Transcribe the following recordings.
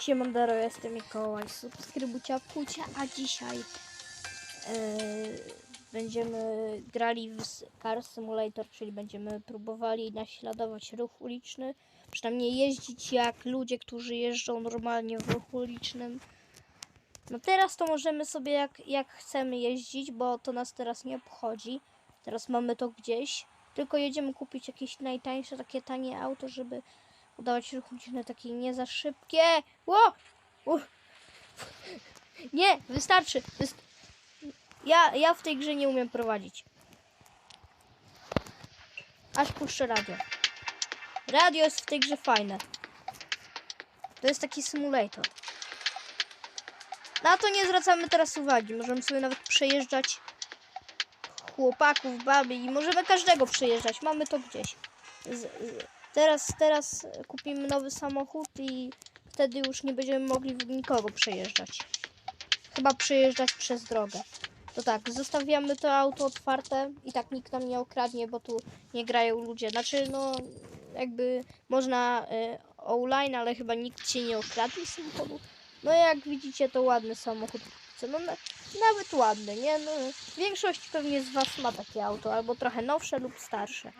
Siemandero, jestem Mikołaj, subskrybujcie, apkujcie, a dzisiaj e, będziemy grali w Car Simulator, czyli będziemy próbowali naśladować ruch uliczny, przynajmniej jeździć jak ludzie, którzy jeżdżą normalnie w ruchu ulicznym. No teraz to możemy sobie jak, jak chcemy jeździć, bo to nas teraz nie obchodzi. Teraz mamy to gdzieś, tylko jedziemy kupić jakieś najtańsze, takie tanie auto, żeby udawać ruch uliczny takie nie za szybkie. Ło! Nie, wystarczy. Wyst ja, ja w tej grze nie umiem prowadzić. Aż puszczę radio. Radio jest w tej grze fajne. To jest taki symulator. Na to nie zwracamy teraz uwagi. Możemy sobie nawet przejeżdżać chłopaków, baby i możemy każdego przejeżdżać. Mamy to gdzieś. Z, z, teraz, teraz kupimy nowy samochód i wtedy już nie będziemy mogli nikogo przejeżdżać. Chyba przejeżdżać przez drogę. To tak, zostawiamy to auto otwarte i tak nikt nam nie okradnie, bo tu nie grają ludzie. Znaczy, no, jakby można y, online, ale chyba nikt się nie okradnie z samochodu. No jak widzicie, to ładny samochód. No, na, nawet ładny, nie? No, większość pewnie z Was ma takie auto, albo trochę nowsze lub starsze.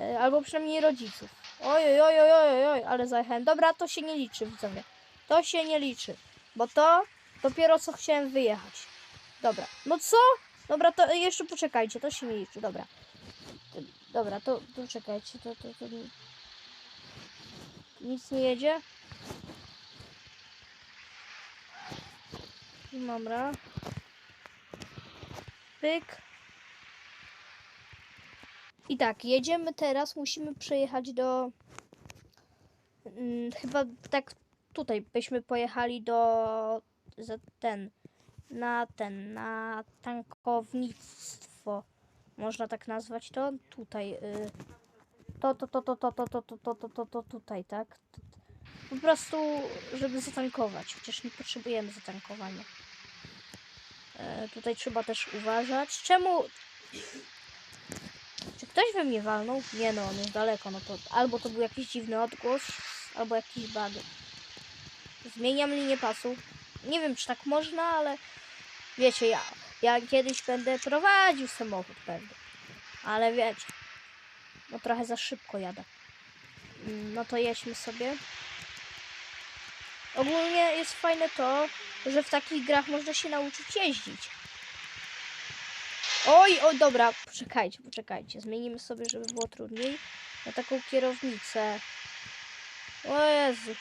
E, albo przynajmniej rodziców. Oj, oj, oj, oj, oj, ale zajechałem. Dobra, to się nie liczy, widzowie. To się nie liczy, bo to dopiero co chciałem wyjechać. Dobra, no co? Dobra, to jeszcze poczekajcie, to się nie liczy, dobra. Dobra, to, to czekajcie, to, to, to... ni- Nic nie jedzie? Dobra. Pyk. I tak, jedziemy teraz, musimy przejechać do... Mm, chyba tak tutaj byśmy pojechali do... za ten... na ten, na tankownictwo. Można tak nazwać to? Tutaj. Y, to, to, to, to, to, to, to, to, to, to, to, to, tutaj, tak? Po prostu, żeby zatankować, chociaż nie potrzebujemy zatankowania. E, tutaj trzeba też uważać. Czemu... Ktoś we mnie walnął? Nie no, on jest daleko, no to albo to był jakiś dziwny odgłos, albo jakiś bug. Zmieniam linię pasu. Nie wiem, czy tak można, ale wiecie, ja, ja kiedyś będę prowadził samochód pewnie. Ale wiecie, no trochę za szybko jadę. Mm, No to jedźmy sobie. Ogólnie jest fajne to, że w takich grach można się nauczyć jeździć. Oj, oj, dobra, poczekajcie, poczekajcie. Zmienimy sobie, żeby było trudniej. Na taką kierownicę. O Jezu.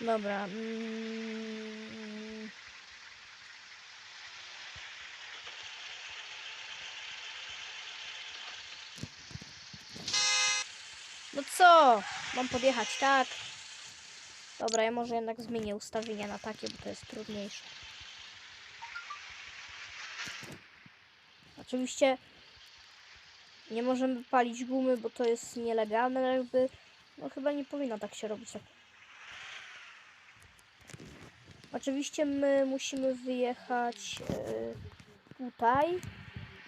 Dobra. Mm. No co? Mam podjechać, tak? Dobra, ja może jednak zmienię ustawienia na takie, bo to jest trudniejsze. Oczywiście nie możemy palić gumy, bo to jest nielegalne, jakby no chyba nie powinno tak się robić. Oczywiście my musimy wyjechać e, tutaj.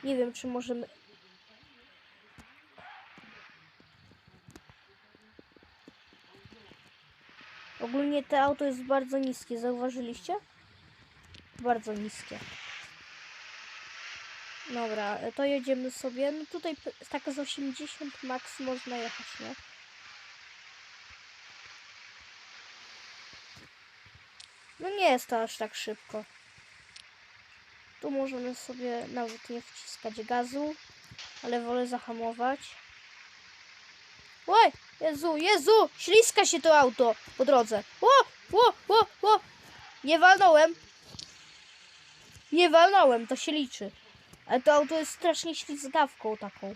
Nie wiem, czy możemy. Ogólnie to auto jest bardzo niskie, zauważyliście? Bardzo niskie. Dobra, to jedziemy sobie. No tutaj tak z 80 max można jechać, nie? No nie jest to aż tak szybko. Tu możemy sobie nawet nie wciskać gazu, ale wolę zahamować. Oj, Jezu, Jezu, śliska się to auto po drodze. Ło, ło, ło, ło. Nie walnąłem. Nie walnąłem, to się liczy. Ale to auto jest strasznie ślizgawką taką.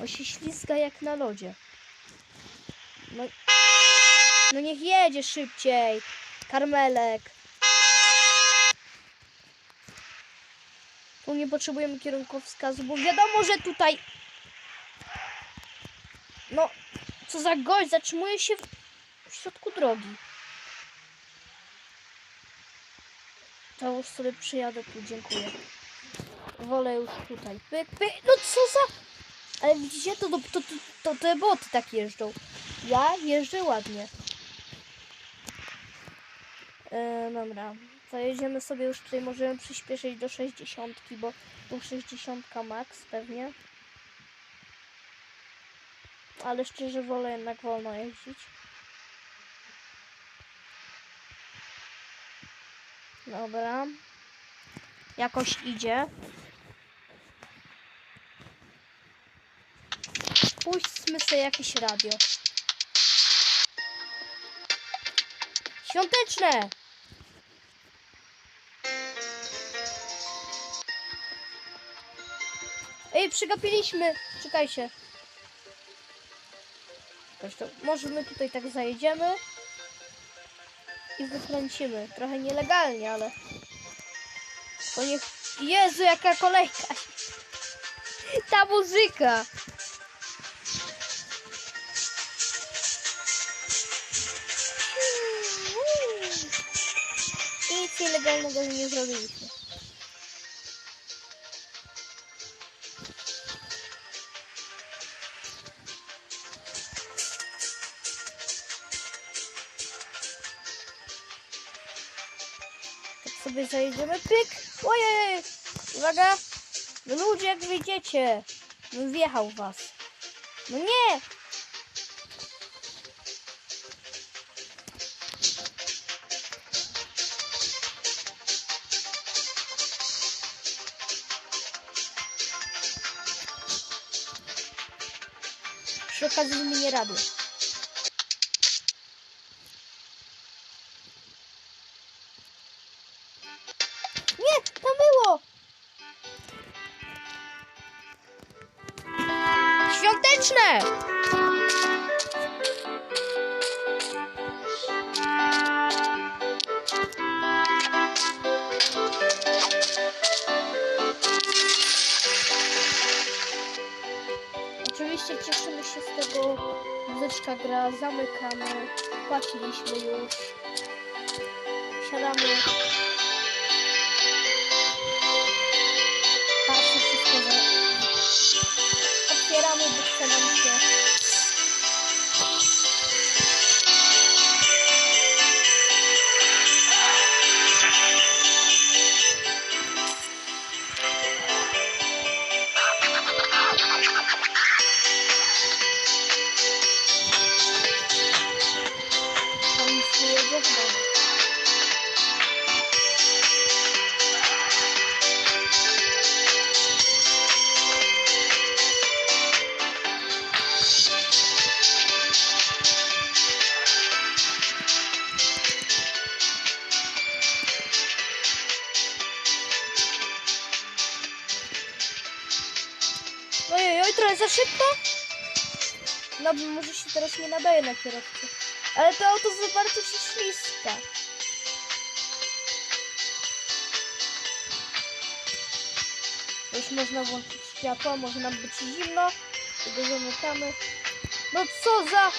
On się ślizga jak na lodzie. No, no niech jedzie szybciej. Karmelek. Tu nie potrzebujemy kierunkowskazu, bo wiadomo, że tutaj... No, co za gość, zatrzymuje się w, środku drogi. To już sobie przyjadę tu, dziękuję. Wolę już tutaj. No co za... Ale widzicie, to, to, to, to te boty tak jeżdżą. Ja jeżdżę ładnie. E, dobra, zajedziemy sobie już tutaj, możemy przyspieszyć do 60, bo tu 60 max pewnie. Ale szczerze wolę jednak wolno jeździć. Dobra. Jakoś idzie. Puśćmy sobie jakieś radio. Świąteczne! Ej, przegapiliśmy! Czekajcie. To, może my tutaj tak zajedziemy i wykręcimy. Trochę nielegalnie, ale... To niech... Jezu, jaka kolejka! Ta muzyka! Nic nielegalnego nie zrobiliśmy. Sobie zajedziemy. Pyk! Ojej! Uwaga! Ludzie, jak widzicie, wjechał was. No nie! Przy okazji radio. Nie, Muzyczka gra, zamykamy. Płaciliśmy już. Siadamy. Szybko. No, bo może się teraz nie nadaje na kierowcę. Ale to auto za bardzo się. Już można włączyć światło, może nam być zimno. Tego zamykamy. No co za...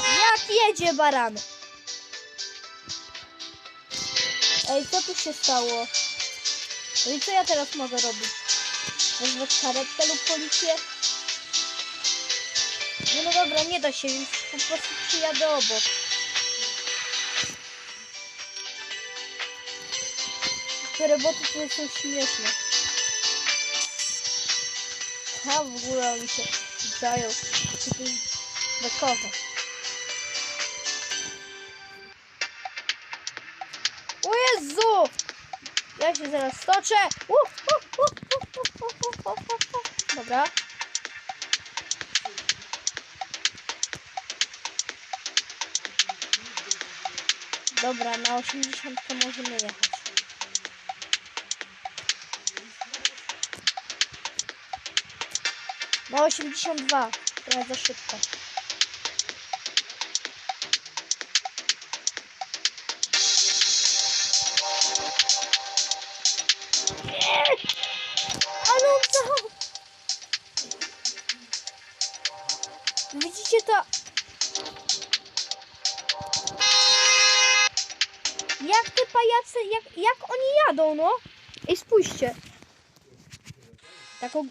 Jak jedzie baran? Ej, co tu się stało? No i co ja teraz mogę robić? Wezwać karetkę lub policję? No, no dobra, nie da się, więc po prostu przyjadę obok. Te roboty tutaj są śmieszne. A w ogóle oni się dają takiej bekowe. O Jezu! Ja się zaraz stoczę! Uh, uh, uh, uf. Dobra. Dobra, na 80 to możemy jechać. Na 82, trochę za szybko. Widzicie to? Jak te pajace, jak, jak oni jadą, no? Ej, spójrzcie. Taką...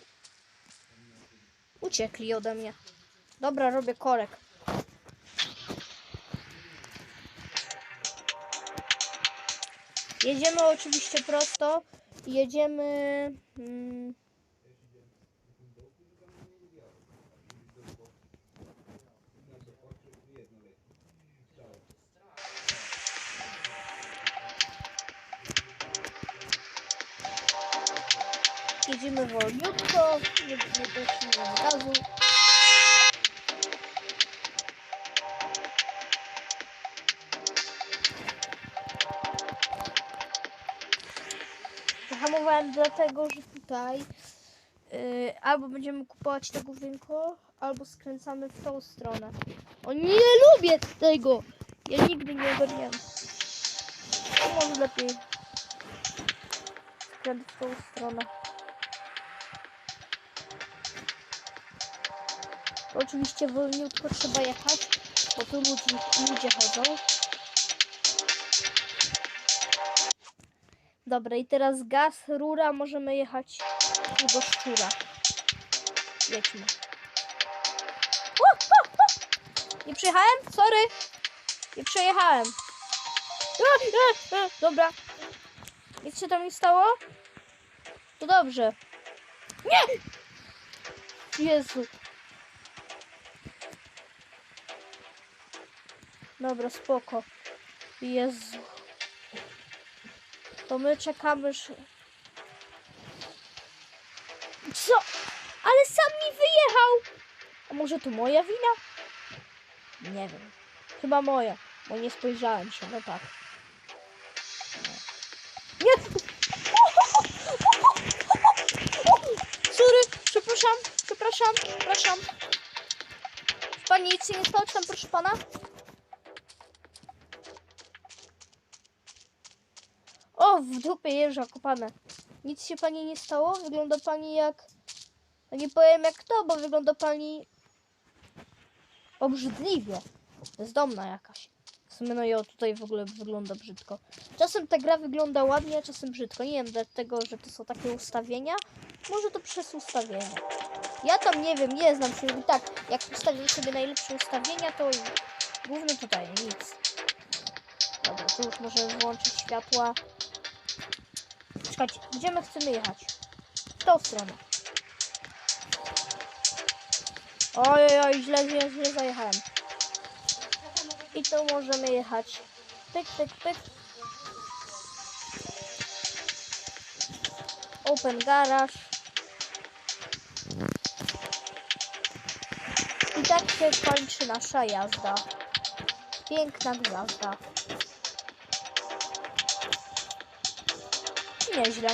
Uciekli ode mnie. Dobra, robię korek. Jedziemy oczywiście prosto. Jedziemy. Mm, Zahamowałem dlatego, że tutaj yy, albo będziemy kupować tego wynko, albo skręcamy w tą stronę. O nie lubię tego! Ja nigdy nie ogarniam. To może lepiej skręt w tą stronę. Oczywiście wolniutko trzeba jechać, bo tu ludzi, ludzie chodzą. Dobra, i teraz gaz, rura, możemy jechać do szczura. Jedźmy. O, o, o! Nie przejechałem? Sorry. Nie przejechałem. Dobra. Nic się tam nie stało? To dobrze. Nie! Jezu. Dobra, spoko. Jezu. To my czekamy, że... Co? Ale sam mi wyjechał! A może to moja wina? Nie wiem. Chyba moja, bo nie spojrzałem się, no tak. Nie! Sorry, przepraszam, przepraszam, przepraszam. Pani nic nie stało, tam proszę pana? W dupie jeża kopane. Nic się pani nie stało? Wygląda pani jak... Nie powiem jak kto, bo wygląda pani... Obrzydliwie. Bezdomna jakaś. W sumie no i o tutaj w ogóle wygląda brzydko. Czasem ta gra wygląda ładnie, a czasem brzydko. Nie wiem dlatego, że to są takie ustawienia. Może to przez ustawienia. Ja tam nie wiem, nie znam się. I tak, jak ustawię sobie najlepsze ustawienia, to główne tutaj nic. Dobra, tu już może włączyć światła. Czekajcie, gdzie my chcemy jechać? W tą stronę. Oj, oj, źle, źle, źle zajechałem. I tu możemy jechać. Pyk, pyk, pyk. Open garage. I tak się kończy nasza jazda. Piękna gwiazda. Nieźle.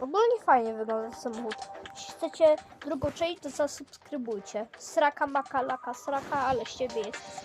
Ogólnie fajnie wygląda samochód. Jeśli chcecie drugą część, to zasubskrybujcie. Sraka, maka, laka, sraka, ale z ciebie jest.